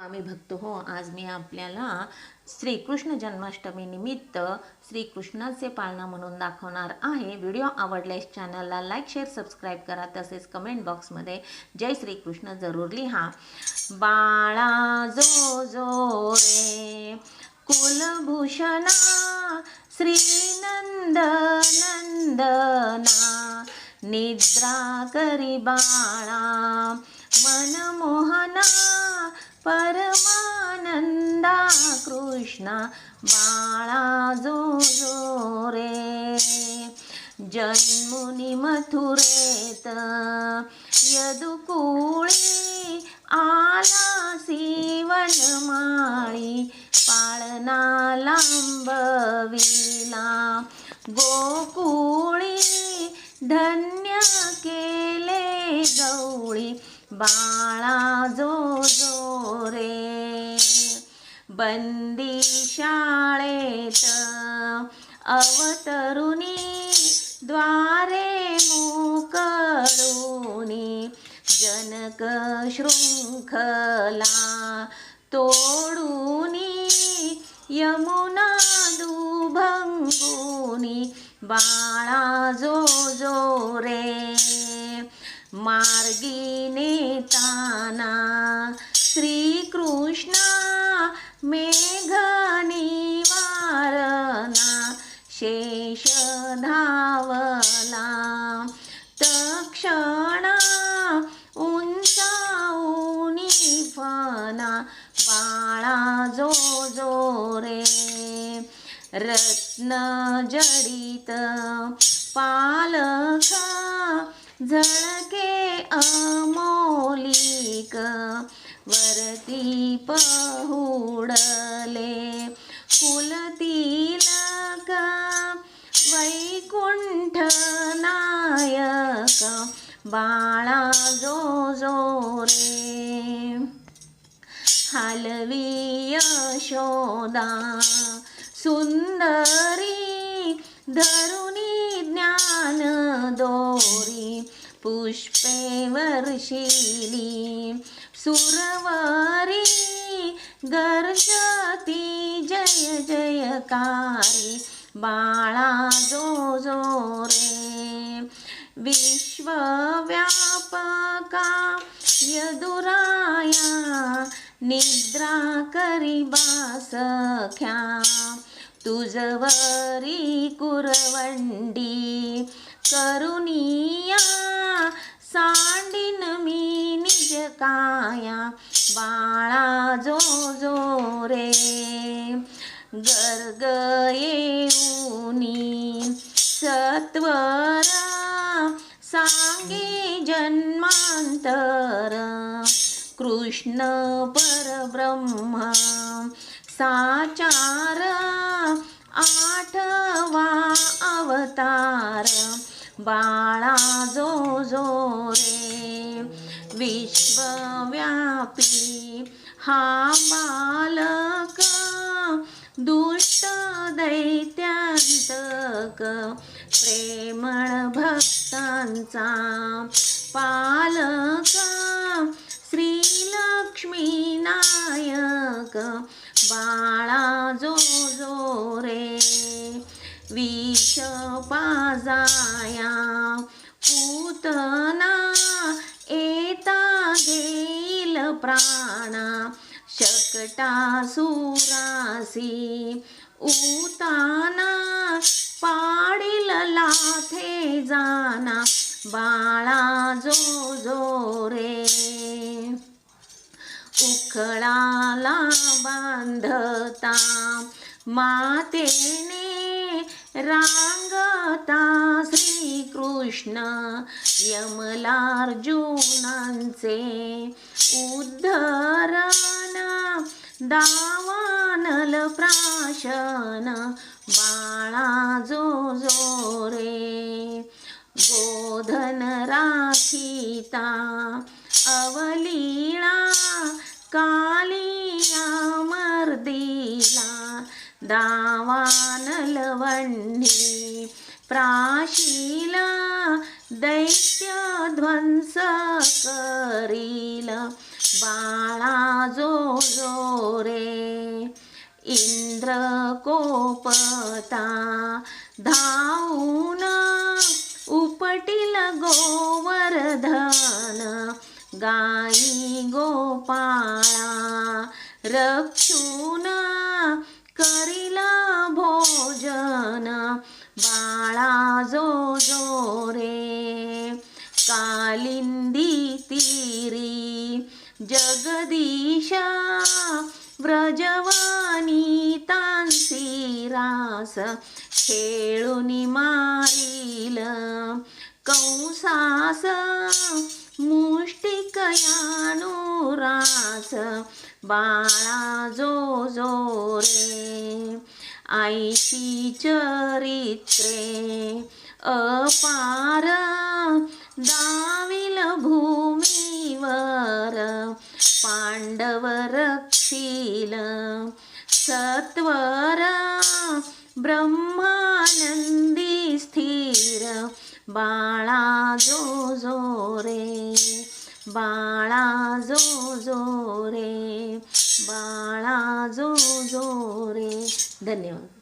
आम्ही भक्त. हो आज मी आपल्याला श्रीकृष्ण जन्माष्टमी निमित्त श्रीकृष्णाचे पाळणा म्हणून दाखवणार आहे. व्हिडिओ आवडल्यास चॅनलला लाईक शेअर सबस्क्राईब करा. तसेच कमेंट बॉक्समध्ये जय श्रीकृष्ण जरूर लिहा. बाळा जो जो रे कुलभूषणा श्रीनंद नंदना निद्रा करी बाळा मनमोहना परमानंदा कृष्णा बाळा जो जो रे जन्मुनी मथुरेत यदुकुळी आला सीवनमाळी पाळणा लांबविला गोकुळी धन्य केले गवळी बाळा जो जो बंदी शाळेत अवतरुणी द्वारे मोकळुनी जनक शृंखला तोडूनी यमुना दुभंगुनी बाळा जो जो रे मार्गी नेताना शेष धावला तक्षणा उंचाऊनी फना बाळा जो जो रे. रत्न जडित पालखा झळके अमोलिक वरती पहुडले कुलतिलक वैकुंठ नायक बाळा जो जो रे. हलवी यशोदा सुंदरी धरुणी ज्ञान दोरी पुष्पे वर्षिली सुरवरी गर्जती जय जयकारी बाळा जो जो रे विश्वव्यापका यदुराया निद्रा करी सख्या तुझवरी कुरवंडी करुनिया सांडिन मी निज काया बाळा जो जो रे गर्ग येऊनी सत्वरा सांगे जन्मांतर. कृष्ण परब्रह्म साचार आठवा अवतार. बाळा जो जो रे विश्वव्यापी हा बालक दुष्ट दैत्यांतक प्रेमळ भक्तांचा पालक श्रीलक्ष्मी नायक बाळा जो जो रे विष पाजाया पूतना एता घेईल प्राणा शकटासुरासी उताना पाडील लाथे जाना बाळा जो जो रे. उखळाला बांधता मातेने रांगता श्रीकृष्ण यमलार्जुनांचे उद्धरण दावानल प्राशन बाळा जो जो रे गोधन राखिता अवलीळा कालिया मर्दिला दावानलवंडी प्राशिला दैत्य ध्वंस करील बाळा इंद्र कोपता धावून उपटील गोवर्धन गाई गोपाळा रक्षून करिला भोजन बाळा जो जो रे कालिंदी तिरी जगदीशा व्रजवा रास खेळून मारील. कंसास मुष्टिकयानुरास बाळा जो जो रे आईशी चरित्रे. अपार दाविल भूमीवर. पांडव रक्षील. सत्वर ब्रह्मानंदी स्थिर बाळा जो जो रे बाळा जो जो रे बाळा जो जो रे धन्यवाद.